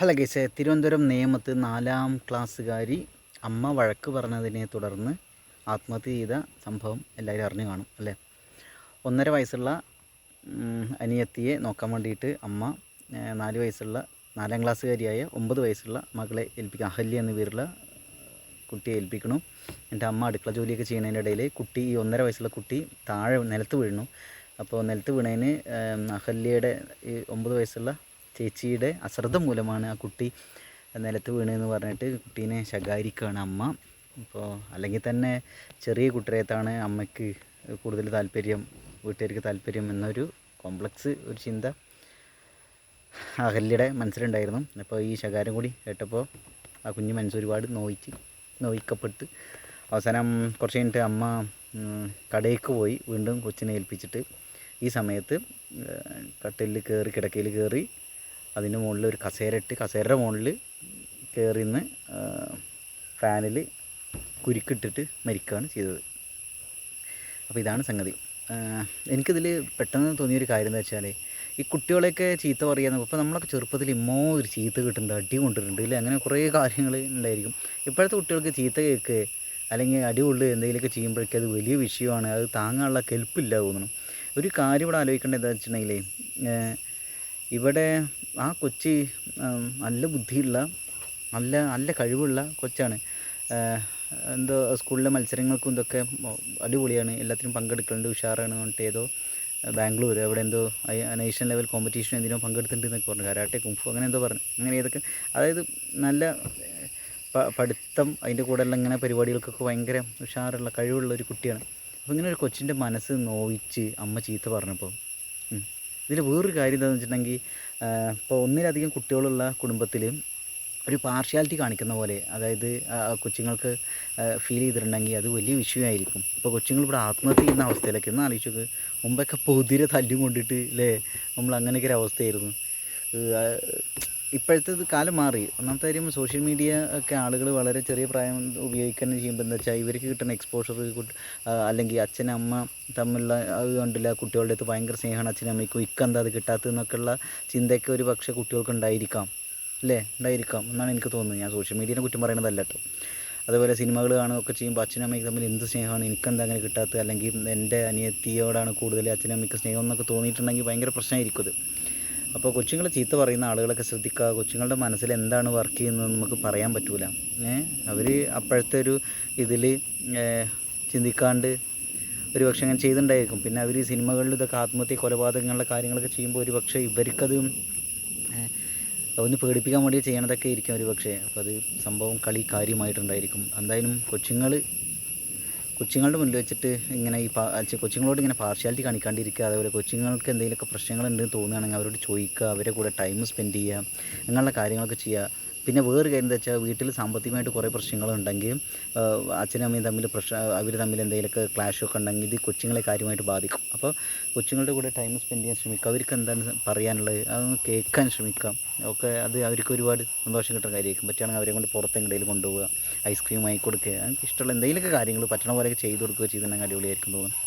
Hello guys Thiruvananthapuram നേമത്ത് നാലാം ക്ലാസ്സുകാരി അമ്മ വഴക്ക് പറഞ്ഞതിനെ തുടർന്ന് ആത്മഹത്യ ചെയ്ത സംഭവം എല്ലാവരും അറിഞ്ഞു കാണും അല്ലേ? ഒന്നര വയസ്സുള്ള അനിയത്തിയെ നോക്കാൻ വേണ്ടിയിട്ട് അമ്മ നാല് വയസ്സുള്ള നാലാം ക്ലാസ്സുകാരിയായ ഒമ്പത് വയസ്സുള്ള മകളെ ഏൽപ്പിക്കുക അഹല്യ എന്ന പേരുള്ള കുട്ടിയെ ഏൽപ്പിക്കണു. എന്റെ അമ്മ അടുക്കള ജോലിയൊക്കെ ചെയ്യുന്നതിന്റെ ഇടയിൽ കുട്ടി ഈ ഒന്നര വയസ്സുള്ള കുട്ടി താഴെ നിലത്ത് വീഴുന്നു അപ്പോൾ നിലത്ത് വീണതിന് അഹല്യയുടെ ഈ ഒമ്പത് വയസ്സുള്ള ചേച്ചിയുടെ അശ്രദ്ധ മൂലമാണ് ആ കുട്ടി നിലത്ത് വീണെന്ന് പറഞ്ഞിട്ട് കുട്ടീനെ ശകാരിക്കുകയാണ് അമ്മ. അപ്പോൾ അല്ലെങ്കിൽ തന്നെ ചെറിയ കുട്ടിയേത്താണ് അമ്മയ്ക്ക് കൂടുതൽ താല്പര്യം വീട്ടുകാർക്ക് താല്പര്യം എന്നൊരു കോംപ്ലക്സ് ഒരു ചിന്ത അഹല്യയുടെ മനസ്സിലുണ്ടായിരുന്നു. അപ്പോൾ ഈ ശകാരം കൂടി കേട്ടപ്പോൾ ആ കുഞ്ഞ് മനസ്സ് ഒരുപാട് നോയിച്ച് നോയിക്കപ്പെട്ട് അവസാനം കുറച്ച് കഴിഞ്ഞിട്ട് അമ്മ കടയിലേക്ക് പോയി. വീണ്ടും കൊച്ചിനെ ഏൽപ്പിച്ചിട്ട് ഈ സമയത്ത് കട്ടിലിൽ കയറി കിടക്കയിൽ കയറി അതിന്റെ മുകളിൽ ഒരു കസേര ഇട്ട് കസേരയുടെ മുകളിൽ കയറി നിന്ന് ഫാനിൽ കുരുക്കിട്ടിട്ട് മരിക്കുകയാണ് ചെയ്തത്. അപ്പോൾ ഇതാണ് സംഗതി. എനിക്കിതിൽ പെട്ടെന്ന് തോന്നിയൊരു കാര്യം എന്താ വെച്ചാൽ ഈ കുട്ടികളെയൊക്കെ ചീത്ത പറയുക ഇപ്പോൾ നമ്മളൊക്കെ ചെറുപ്പത്തിൽ ഇമ്മോ ഒരു ചീത്ത കിട്ടുന്നുണ്ട് അടി കൊണ്ടിട്ടുണ്ട് ഇല്ലേ? അങ്ങനെ കുറേ കാര്യങ്ങൾ ഉണ്ടായിരിക്കും. ഇപ്പോഴത്തെ കുട്ടികൾക്ക് ചീത്ത കേൾക്ക് അല്ലെങ്കിൽ അടി കൊള്ളുക എന്തെങ്കിലുമൊക്കെ ചെയ്യുമ്പോഴേക്കും അത് വലിയ വിഷയമാണ് അത് താങ്ങാനുള്ള കെൽപ്പില്ല തോന്നുന്നു. ഒരു കാര്യം ഇവിടെ ആലോചിക്കേണ്ടത് എന്താ വെച്ചിട്ടുണ്ടെങ്കിൽ ഇവിടെ ആ കൊച്ച് നല്ല ബുദ്ധിയുള്ള നല്ല നല്ല കഴിവുള്ള കൊച്ചാണ്. എന്തോ സ്കൂളിലെ മത്സരങ്ങൾക്കും ഇതൊക്കെ അടിപൊളിയാണ്. എല്ലാത്തിനും പങ്കെടുക്കുന്നുണ്ട് ഉഷാറാണ് പറഞ്ഞിട്ട് ഏതോ ബാംഗ്ലൂർ അവിടെ എന്തോ നേഷണൽ ലെവൽ കോമ്പറ്റീഷൻ എന്തിനോ പങ്കെടുത്തിട്ടുണ്ട് എന്നൊക്കെ പറഞ്ഞു. കരാട്ടെ കുംഫു അങ്ങനെ എന്തോ പറഞ്ഞു. അങ്ങനെ ഏതൊക്കെ അതായത് നല്ല പഠിത്തം അതിന്റെ കൂടെയുള്ള ഇങ്ങനെ പരിപാടികൾക്കൊക്കെ ഭയങ്കര ഉഷാറുള്ള കഴിവുള്ള ഒരു കുട്ടിയാണ്. അപ്പോൾ ഇങ്ങനെ ഒരു കൊച്ചിന്റെ മനസ്സ് നോവിച്ച് അമ്മ ചീത്ത പറഞ്ഞപ്പോൾ ഇതിൽ വേറൊരു കാര്യം എന്താണെന്ന് വെച്ചിട്ടുണ്ടെങ്കിൽ ഇപ്പോൾ ഒന്നിലധികം കുട്ടികളുള്ള കുടുംബത്തിൽ ഒരു പാർഷ്യാലിറ്റി കാണിക്കുന്ന പോലെ അതായത് കൊച്ചുങ്ങൾക്ക് ഫീൽ ചെയ്തിട്ടുണ്ടെങ്കിൽ അത് വലിയ വിഷയമായിരിക്കും ഇപ്പോൾ കൊച്ചുങ്ങൾ ഇവിടെ ആത്മഹത്യ ചെയ്യുന്ന അവസ്ഥയിലൊക്കെ ഒന്ന് ആലോചിച്ചോക്ക് മുമ്പൊക്കെ പൊതിരെ തല്ലും കൊണ്ടിട്ട് അല്ലേ നമ്മൾ അങ്ങനെയൊക്കെ ഒരു അവസ്ഥയായിരുന്നു. ഇപ്പോഴത്തെ കാലം മാറി. ഒന്നാമത്തെ കാര്യം സോഷ്യൽ മീഡിയ ഒക്കെ ആളുകൾ വളരെ ചെറിയ പ്രായം ഉപയോഗിക്കാൻ ചെയ്യുമ്പോൾ എന്താ വെച്ചാൽ ഇവർക്ക് കിട്ടുന്ന എക്സ്പോഷർ അല്ലെങ്കിൽ അച്ഛൻ അമ്മ തമ്മിലുള്ള അത് കണ്ടില്ല കുട്ടികളുടെ അടുത്ത് ഭയങ്കര സ്നേഹമാണ് അച്ഛനും ഇക്കെന്താ അത് കിട്ടാത്തതെന്നൊക്കെയുള്ള ചിന്തയൊക്കെ ഒരു പക്ഷേ കുട്ടികൾക്ക് ഉണ്ടായിരിക്കാം. അല്ലേ? ഉണ്ടായിരിക്കാം എന്നാണ് എനിക്ക് തോന്നുന്നത്. ഞാൻ സോഷ്യൽ മീഡിയനെ കുറ്റം പറയണതല്ല കേട്ടോ. അതുപോലെ സിനിമകൾ കാണുകയൊക്കെ ചെയ്യുമ്പോൾ അച്ഛനും അമ്മയ്ക്ക് തമ്മിൽ എന്ത് സ്നേഹമാണ്? എനിക്കെന്താ അങ്ങനെ കിട്ടാത്തത്? അല്ലെങ്കിൽ എന്റെ അനിയത്തിയോടാണ് കൂടുതൽ അച്ഛനമ്മയ്ക്ക് സ്നേഹം എന്നൊക്കെ തോന്നിയിട്ടുണ്ടെങ്കിൽ ഭയങ്കര പ്രശ്നമായിരിക്കും അത്. അപ്പോൾ കൊച്ചുങ്ങൾ ചീത്ത പറയുന്ന ആളുകളൊക്കെ ശ്രദ്ധിക്കുക. കൊച്ചുങ്ങളുടെ മനസ്സിൽ എന്താണ് വർക്ക് ചെയ്യുന്നത് നമുക്ക് പറയാൻ പറ്റൂല. ഏഹ് അവർ അപ്പോഴത്തെ ഒരു ഇതിൽ ചിന്തിക്കാണ്ട് ഒരു പക്ഷേ അങ്ങനെ ചെയ്തിട്ടുണ്ടായിരിക്കും. പിന്നെ അവർ സിനിമകളിൽ ഇതൊക്കെ ആത്മഹത്യ കൊലപാതകങ്ങളുടെ കാര്യങ്ങളൊക്കെ ചെയ്യുമ്പോൾ ഒരു പക്ഷേ ഇവർക്കത് ഒന്ന് പേടിപ്പിക്കാൻ വേണ്ടി ചെയ്യണതൊക്കെ ഇരിക്കും ഒരു പക്ഷേ അപ്പോൾ അത് സംഭവം കളി കാര്യമായിട്ടുണ്ടായിരിക്കും. എന്തായാലും കൊച്ചുങ്ങൾ കൊച്ചുങ്ങളുടെ മുന്നിൽ വെച്ചിട്ട് ഇങ്ങനെ ഈ കൊച്ചുങ്ങളോട് ഇങ്ങനെ പാർഷ്യാലിറ്റി കാണിക്കാണ്ടിരിക്കുക അതേപോലെ കൊച്ചുങ്ങൾക്ക് എന്തെങ്കിലുമൊക്കെ പ്രശ്നങ്ങളുണ്ടെന്ന് തോന്നുകയാണെങ്കിൽ അവരോട് ചോദിക്കുക അവരെ കൂടെ ടൈം സ്പെൻഡ് ചെയ്യുക അങ്ങനെയുള്ള കാര്യങ്ങളൊക്കെ ചെയ്യുക. പിന്നെ വേറൊരു കാര്യം എന്താ വെച്ചാൽ വീട്ടിൽ സാമ്പത്തികമായിട്ട് കുറേ പ്രശ്നങ്ങളുണ്ടെങ്കിൽ അച്ഛനും അമ്മയും തമ്മിൽ പ്രശ്ന അവർ തമ്മിൽ എന്തെങ്കിലുമൊക്കെ ക്ലാഷൊക്കെ ഉണ്ടെങ്കിൽ ഇത് കൊച്ചുങ്ങളെ കാര്യമായിട്ട് ബാധിക്കും. അപ്പോൾ കൊച്ചുങ്ങളുടെ കൂടെ ടൈം സ്പെൻഡ് ചെയ്യാൻ ശ്രമിക്കുക. അവർക്ക് എന്താണ് പറയാനുള്ളത്? അതൊന്ന് കേൾക്കാൻ ശ്രമിക്കാം ഒക്കെ അത് അവർക്ക് ഒരുപാട് സന്തോഷം കിട്ടുന്ന കാര്യമായിരിക്കും. പറ്റുകയാണെങ്കിൽ അവരെ കൊണ്ട് പുറത്തെങ്കിലും കൊണ്ടുപോവുക. ഐസ്ക്രീം വാങ്ങി കൊടുക്കുക ഇഷ്ടമുള്ള എന്തെങ്കിലുമൊക്കെ കാര്യങ്ങൾ പറ്റണ പോലെയൊക്കെ ചെയ്ത് കൊടുക്കുക ചെയ്തിട്ടുണ്ടെങ്കിൽ അടിപൊളിയായിരിക്കും തോന്നുന്നു.